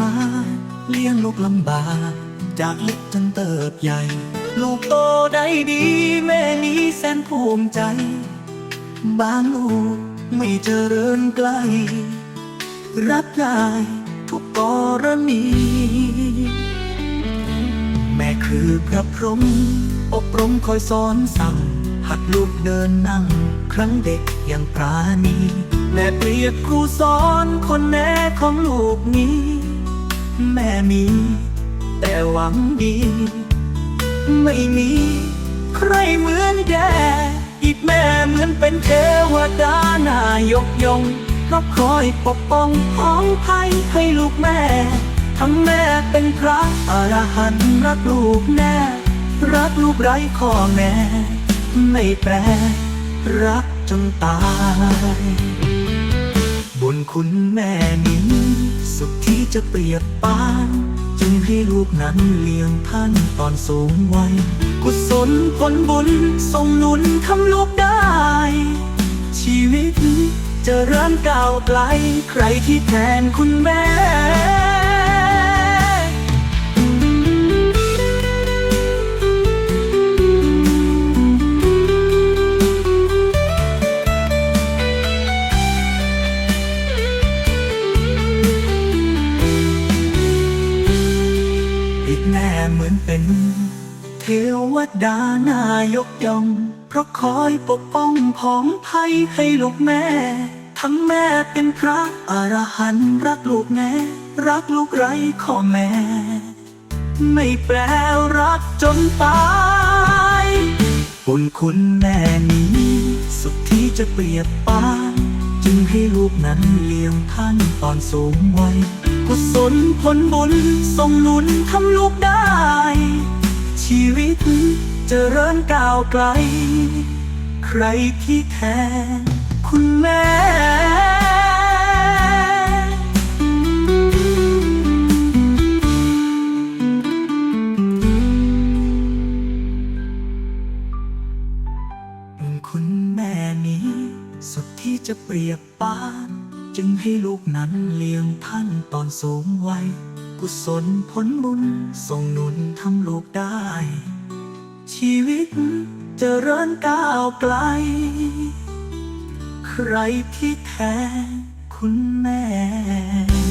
มา เลี้ยงลูกลำบาก จากเล็กจนเติบใหญ่ ลูกโตได้ดี แม่นี้แสนภูมิใจ บางลูกไม่เจริญไกล รับได้ทุกกรณีแม่คือพระพรหมอบรมคอยสอนสั่ง หัดลูกเดินนั่ง ครั้งเด็กยังปราณีแม่เปรียบครูสอนคนแน่ของลูกนี้ แม่มี แต่หวังดี ไม่มี ใครเหมือนแกอีกแม่เหมือนเป็นเทวดานายกยงเพราะคอยปกป้องพ้องภัยให้ลูกแม่ทั้งแม่เป็นพระอรหันต์รักลูกแน่ รักลูกไร้ข้อแม่ไม่แปรรักจนตาย บุญคุณแม่ จะเปรียบปาน จึงให้ลูกนั้นเลี้ยงท่านตอนสูงวัย กุศลผลบุญส่งหนุนทำลูกได้ ชีวิตจะเริ่มก้าวไกล ใครที่แทนคุณแม่ อีกแม่เหมือนเป็น เทวดานายกย่อง เพราะคอยปกป้องพ้องภัยให้ลูกแม่ ทั้งแม่เป็นพระอรหันต์รักลูกแม่รักลูกไร้ข้อแม่ ไม่แปลรักจนตายบุญคุณแม่นี้สุดที่จะเปรียบปาน จึงให้ลูกนั้นเลี้ยงท่านตอนสูงวัย กุศลผลบุญส่งหนุนทำลูกได้ ชีวิตเจะเริ่มก้าวไกล ใครที่แทนคุณแม่คุณแม่นี้ สุดที่จะเปรียบปาน จึงให้ลูกนั้นเลี้ยงท่านตอนสูงวัย กุศลผลบุญส่งหนุนทำลูกได้ ชีวิตเจะเริญก้าวไกล ใครที่แทนคุณแม่